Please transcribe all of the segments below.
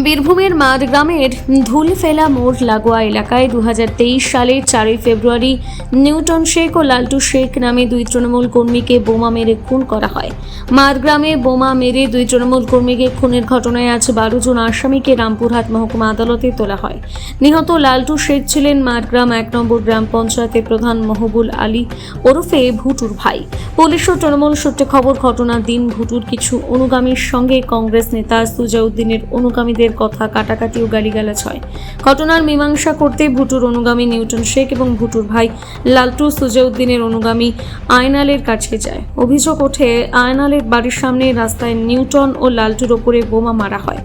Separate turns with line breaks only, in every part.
বীরভূমের মাঠগ্রামের ধুলফেলা মোড় লাগোয়া এলাকায় দু হাজার তেইশ সালের চারই ফেব্রুয়ারি নিউটন শেখ ও লালটু শেখ নামে দুই তৃণমূল কর্মীকে বোমা মেরে খুন করা হয়। মাঠগ্রামে বোমা মেরে দুই তৃণমূল কর্মীকে খুনের ঘটনায় আজ বারো জন আসামিকে রামপুরহাট মহকুমা আদালতে তোলা হয়। নিহত লালটু শেখ ছিলেন মাঠগ্রাম এক নম্বর গ্রাম পঞ্চায়েতের প্রধান মহবুল আলী ওরফে ভুটুর ভাই। পুলিশ ও তৃণমূল সূত্রে খবর, ঘটনার দিন ভুটুর কিছু অনুগামীর সঙ্গে কংগ্রেস নেতা সুজাউদ্দিনের অনুগামীদের কথা কাটাকাটি ও গালিগালাজ হয়। ঘটনার মীমাংসা করতে ভুটুর অনুগামী নিউটন শেখ এবং ভুটুর ভাই লালটু সুজাউদ্দিনের অনুগামী আয়নালের কাছে যায়। অভিযোগ ওঠে, আয়নালের বাড়ির সামনে রাস্তায় নিউটন ও লালটুর ওপরে বোমা মারা হয়।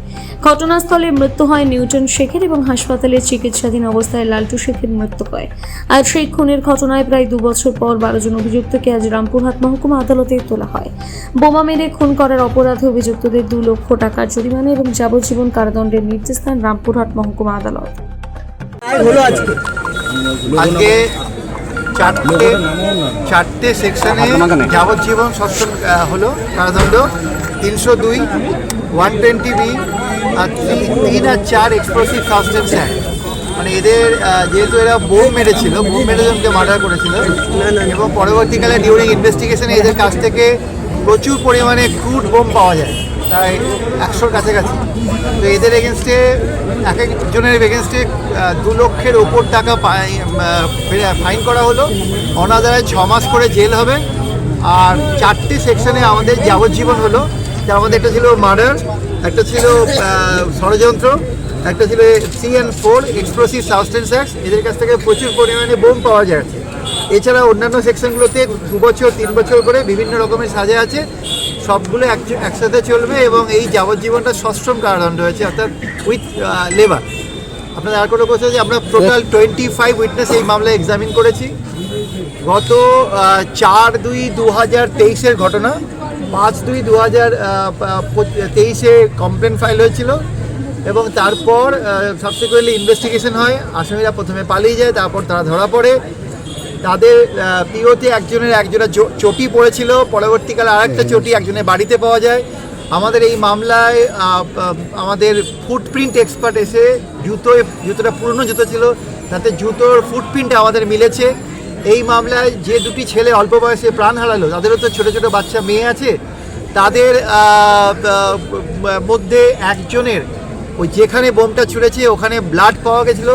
ঘটনাস্থলে মৃত্যু হয় নিউটন শেখের এবং হাসপাতালে চিকিৎসাধীন অবস্থায় লালটু শেখের মৃত্যু হয়। আর সেই খুনের ঘটনায় প্রায় দু বছর পর বারো জন অভিযুক্তকে আজ রামপুরহাট মহকুমা আদালতে তোলা হয়। বোমা মেরে খুন করার অপরাধে অভিযুক্তদের দু লক্ষ টাকার জরিমানা এবং যাবজ্জীবন কারাদণ্ডের নির্দেশ দেন রামপুরহাট মহকুমা আদালত।
চারটে চারটে সেকশনে যাবজ্জীবন সশ্রম হলো কারাদণ্ড। তিনশো দুই, ওয়ান টোয়েন্টি বি আর তিন- আর চার এক্সপ্লোসিভ সাবস্টেন্স অ্যাক্ট মানে এদের যেহেতু এরা বোম মেরেছিল বোম মেরে জনকে মার্ডার করেছিল এবং পরবর্তীকালে ডিউরিং ইনভেস্টিগেশনে এদের কাছ থেকে প্রচুর পরিমাণে ক্রুড বোম পাওয়া যায় প্রায় একশোর কাছাকাছি। তো এদের এগেনস্টে এক একজনের এগেনস্টে দু লক্ষের ওপর টাকা ফাইন করা হলো। অনাদারায় ছ মাস করে জেল হবে। আর চারটি সেকশনে আমাদের যাবজ্জীবন হলো যার মধ্যে একটা ছিল মার্ডার একটা ছিল ষড়যন্ত্র, একটা ছিল C N four explosive substance act, এদের কাছ থেকে প্রচুর পরিমাণে বোম পাওয়া যাচ্ছে এছাড়া অন্যান্য সেকশনগুলোতে দু বছর, তিন বছর করে বিভিন্ন রকমের সাজা আছে, সবগুলো এক- একসাথে চলবে এবং এই যাবজ্জীবনটা সশ্রম কারাদণ্ড হয়েছে, অর্থাৎ উইথ লেবার আপনাদের আর কোনো কোথাও যে আমরা টোটাল টোয়েন্টি ফাইভ উইটনেস এই মামলায় এক্সামিন করেছি। গত চার দুই দু হাজার তেইশের ঘটনা পাঁচ দুই দু হাজার তেইশে কমপ্লেন ফাইল হয়েছিল এবং তারপর সাবসিকুয়েন্টলি ইনভেস্টিগেশন হয়। আসামিরা প্রথমে পালিয়ে যায় তারপর তারা ধরা পড়ে। তাদের পিওতে একজনের একজনের চটি পড়েছিল। পরবর্তীকালে আরেকটা চটি একজনের বাড়িতে পাওয়া যায়। আমাদের এই মামলায় আমাদের ফুটপ্রিন্ট এক্সপার্ট এসে জুতো জুতোটা পুরনো জুতো ছিল। তাতে জুতোর ফুটপ্রিন্ট আমাদের মিলেছে। এই মামলায় যে দুটি ছেলে অল্প বয়সে প্রাণ হারালো, তাদেরও তো ছোটো ছোটো বাচ্চা মেয়ে আছে, তাদের মধ্যে একজনের ওই যেখানে বোমটা ছুঁড়েছে, ওখানে ব্লাড পাওয়া গেছিল,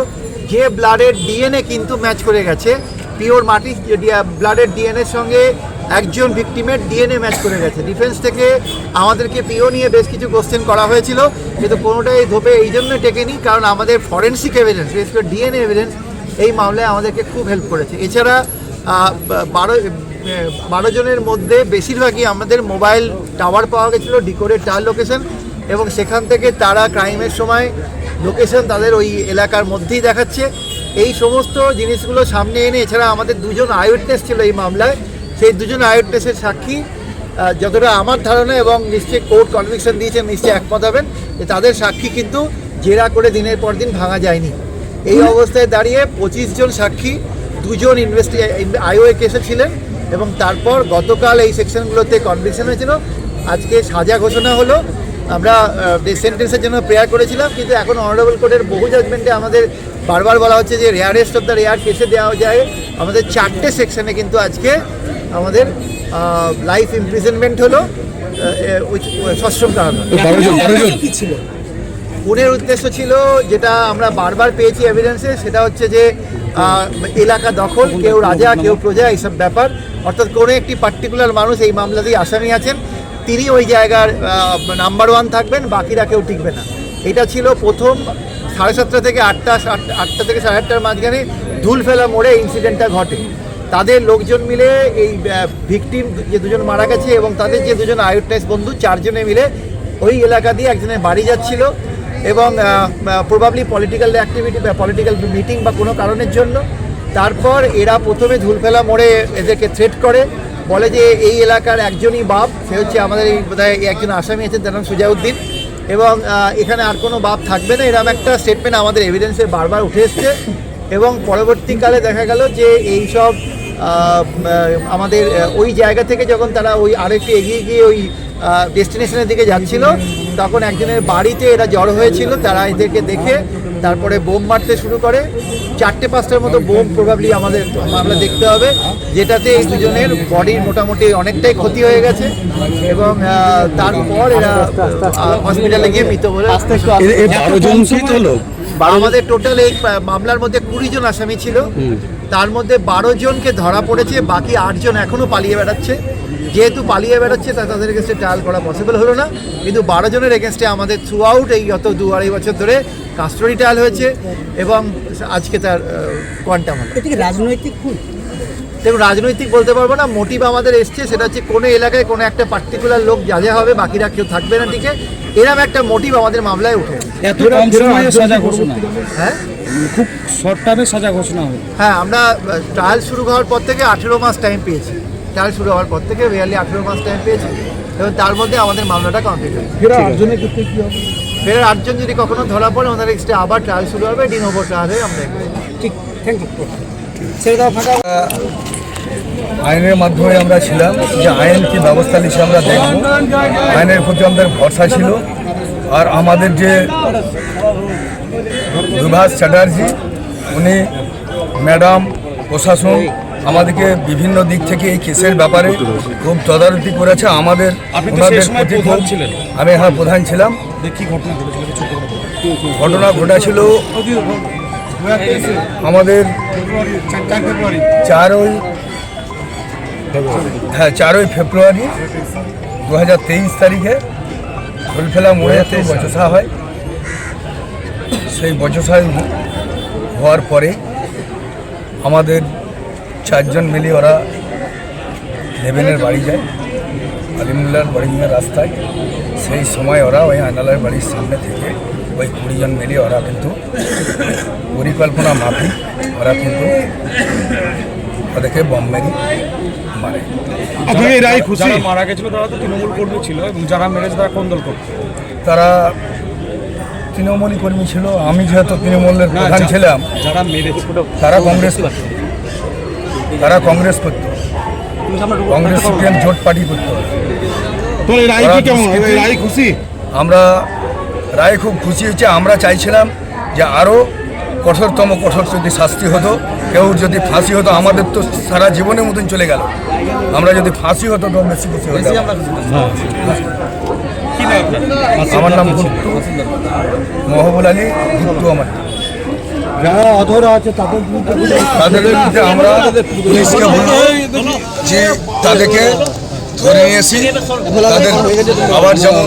যে ব্লাডের ডিএনএ কিন্তু ম্যাচ করে গেছে, পিওর মাটি ব্লাডের ডিএনএর সঙ্গে একজন ভিকটিমের ডিএনএ ম্যাচ করে গেছে। ডিফেন্স থেকে আমাদেরকে পিও নিয়ে বেশ কিছু কোশ্চেন করা হয়েছিল, কিন্তু কোনোটাই ধোপে এই জন্য টেকেনি, কারণ আমাদের ফরেন্সিক এভিডেন্স বিশেষ করে ডিএনএ এভিডেন্স এই মামলায় আমাদেরকে খুব হেল্প করেছে। এছাড়া বারো বারো জনের মধ্যে বেশিরভাগই আমাদের মোবাইল টাওয়ার পাওয়া গেছিল ডিকোডের টাওয়ার লোকেশন এবং সেখান থেকে তারা ক্রাইমের সময় লোকেশন তাদের ওই এলাকার মধ্যেই দেখাচ্ছে। এই সমস্ত জিনিসগুলো সামনে এনে, এছাড়া আমাদের দুজন আইউটনেস ছিল এই মামলায়। সেই দুজন আইউটনেসের সাক্ষী যতটা আমার ধারণা এবং নিশ্চয়ই কোর্ট কনভিকশন দিয়েছেন নিশ্চয়ই একমত হবেন তাদের সাক্ষী কিন্তু জেরা করে দিনের পর দিন ভাঙা যায়নি। এই অবস্থায় দাঁড়িয়ে পঁচিশ জন সাক্ষী দুজন ইনভেস্টি আইওএ কেসে ছিলেন এবং তারপর গতকাল এই সেকশনগুলোতে কনভিকশন হয়েছিল। আজকে সাজা ঘোষণা হলো। আমরা সেন্টেন্সের জন্য প্রেয়ার করেছিলাম কিন্তু এখন অনারেবল কোর্টের বহু জাজমেন্টে আমাদের বারবার বলা হচ্ছে যে রেয়ারেস্ট অফ দ্য রেয়ার কেসে দেওয়া যায়। আমাদের চারটে সেকশনে কিন্তু আজকে আমাদের লাইফ ইমপ্রিজনমেন্ট হলো সশ্রম কারণ
ছিল?
খুনের উদ্দেশ্য ছিল যেটা আমরা বারবার পেয়েছি এভিডেন্সে সেটা হচ্ছে যে এলাকা দখল, কেউ রাজা, কেউ প্রজা, এইসব ব্যাপার। অর্থাৎ কোনো একটি পার্টিকুলার মানুষ এই মামলাতেই আসামি আছেন। তিনি ওই জায়গার নাম্বার ওয়ান থাকবেন, বাকিরা কেউ টিকবে না। এটা ছিল প্রথম সাড়ে সাতটা থেকে আটটা আটটা- থেকে সাড়ে আটটার মাঝখানে ধুল ফেলা মোড়ে ইনসিডেন্টটা ঘটে। তাদের লোকজন মিলে এই ভিকটিম যে দুজন মারা গেছে এবং তাদের যে দুজন আয়োটাইজ বন্ধু, চারজনে মিলে ওই এলাকা দিয়ে একজনের বাড়ি যাচ্ছিল। এবং প্রবাবলি পলিটিক্যাল অ্যাক্টিভিটি বা পলিটিক্যাল মিটিং বা কোনো কারণের জন্য। তারপর এরা প্রথমে ধুলফেলা মোড়ে এদেরকে থ্রেট করে, বলে যে এই এলাকার একজনই বাপ, সে হচ্ছে আমাদের এই বোধহয় একজন আসামি আছেন, তার নাম সুজাউদ্দিন। এবং এখানে আর কোনো বাপ থাকবে না। এরকম একটা স্টেটমেন্ট আমাদের এভিডেন্সে বারবার উঠে এসছে। এবং পরবর্তীকালে দেখা গেল যে এই সব আমাদের ওই জায়গা থেকে যখন তারা ওই আরেকটু এগিয়ে গিয়ে ওই ডেস্টিনেশনের দিকে যাচ্ছিল তখন একজনের বাড়িতে এরা জড়ো হয়েছিল তারা এদেরকে দেখে তারপরে বোম মারতে শুরু করে। চারটে পাঁচটার মতো বোম প্রভাবলি আমাদের আমরা দেখতে হবে যেটাতে এই দুজনের বডির মোটামুটি অনেকটাই ক্ষতি হয়ে গেছে এবং তারপর এরা হসপিটালে গিয়ে মৃত বলে
শহীদ হলো
আমাদের টোটাল এই মামলার মধ্যে কুড়ি জন আসামি ছিল। তার মধ্যে বারো জনকে ধরা পড়েছে বাকি আটজন এখনও পালিয়ে বেড়াচ্ছে। যেহেতু পালিয়ে বেড়াচ্ছে তা তাদের এগেনস্টে ট্রায়াল করা পসিবল হলো না। কিন্তু বারো জনের এগেনস্টে আমাদের থ্রু আউট এই গত দু আড়াই বছর ধরে কাস্টডি ট্রায়াল হয়েছে এবং আজকে তার কোয়ান্টাম হলো।
রাজনৈতিক খুন?
দেখুন রাজনৈতিক বলতে পারব না মোটিভ আমাদের এসছে সেটা হচ্ছে কোনো এলাকায় কোনো একটা পার্টিকুলার লোক যা যা হবে বাকিরা কেউ থাকবে না টিকে এরকম একটা মোটিভ আমাদের মামলায় উঠে।
এত কম সময়ে সাজা ঘোষণা।
হ্যাঁ?
খুব শর্ট টাইমে সাজা ঘোষণা হবে
হ্যাঁ আমরা ট্রায়াল শুরু হওয়ার পর থেকে আঠেরো মাস টাইম পেয়েছি। ট্রায়াল শুরু হওয়ার পর থেকে রিয়ালি আঠেরো মাস টাইম পেয়েছি। এবং তার মধ্যে আমাদের মামলাটা কমপ্লিট হয়েছে।
ফেরা আটজনের ক্ষেত্রে কি হবে?
ফের আটজন যদি কখনো ধরা পড়ে ওদের এক্সট্রা আবার ট্রায়াল শুরু হবে ডিন ওভার ট্রায়াল হয়ে আমরা
ঠিক থ্যাংক ইউ ছেড়ে দাও ফাঁকা।
আইনের মাধ্যমে আমরা ছিলাম যে আইন কি ব্যবস্থা নিচ্ছে আমরা দেখব। আইনের প্রতি আমাদের ভরসা ছিল। আর আমাদের যে বিভাস চ্যাটার্জি উনি ম্যাডাম প্রশাসন আমাদেরকে বিভিন্ন দিক থেকে এই কেসের ব্যাপারে খুব তদারকি করেছে। আমাদের
আপনি তো সেই
ওনাদের
সময়
প্রতি
প্রধান
খুব-
ছিলেন।
আমি হ্যাঁ প্রধান ছিলাম।
ঘটনা ঘটেছিল
আমাদের চারই হ্যাঁ চারই ফেব্রুয়ারি দু হাজার তেইশ তারিখে ফুলফেলা মোড়েতে বচসা হয়। সেই বচসায় হওয়ার পরে আমাদের চারজন মিলে ওরা দেবেনের বাড়ি যায় আলিমুল্লার বাড়ি রাস্তায়। সেই সময় ওরা ওই আনালার বাড়ির সামনে থেকে ওই কুড়িজন মিলে ওরা কিন্তু পরিকল্পনা মাফিক ওরা কিন্তু ওদেরকে বম মেরে মারে।
আপনি রায় খুশি? যারা মারা গেছিল তারা তো তৃণমূল কর্মী ছিল এবং যারা মেরেছে তারা কোন দল করতো।
তারা তৃণমূলী কর্মী ছিল আমি যেহেতু তৃণমূলের প্রধান ছিলাম
যারা মেরেছে
তারা কংগ্রেস করত। তারা কংগ্রেস করত। কংগ্রেস জোট পার্টি করত।
রায়
কি? কেমন?
রায় খুশি?
আমরা রায় খুব খুশি হয়েছে। আমরা চাইছিলাম যে আরও কঠোরতম কঠোর যদি শাস্তি হতো কেউ যদি ফাঁসি হতো আমাদের তো সারা জীবনের মতন চলে গেল। আমরা যদি ফাঁসি হতো তো বেশি খুশি হতাম। আমার নাম ভুট্টু মহবুল আলী ভুট্টু আমার।
যারা অধরা আছে
তাদের বিরুদ্ধে আমরা পুলিশকে বলব যে তাদেরকে ধরে নিয়ে এসি তাদের আবার যেমন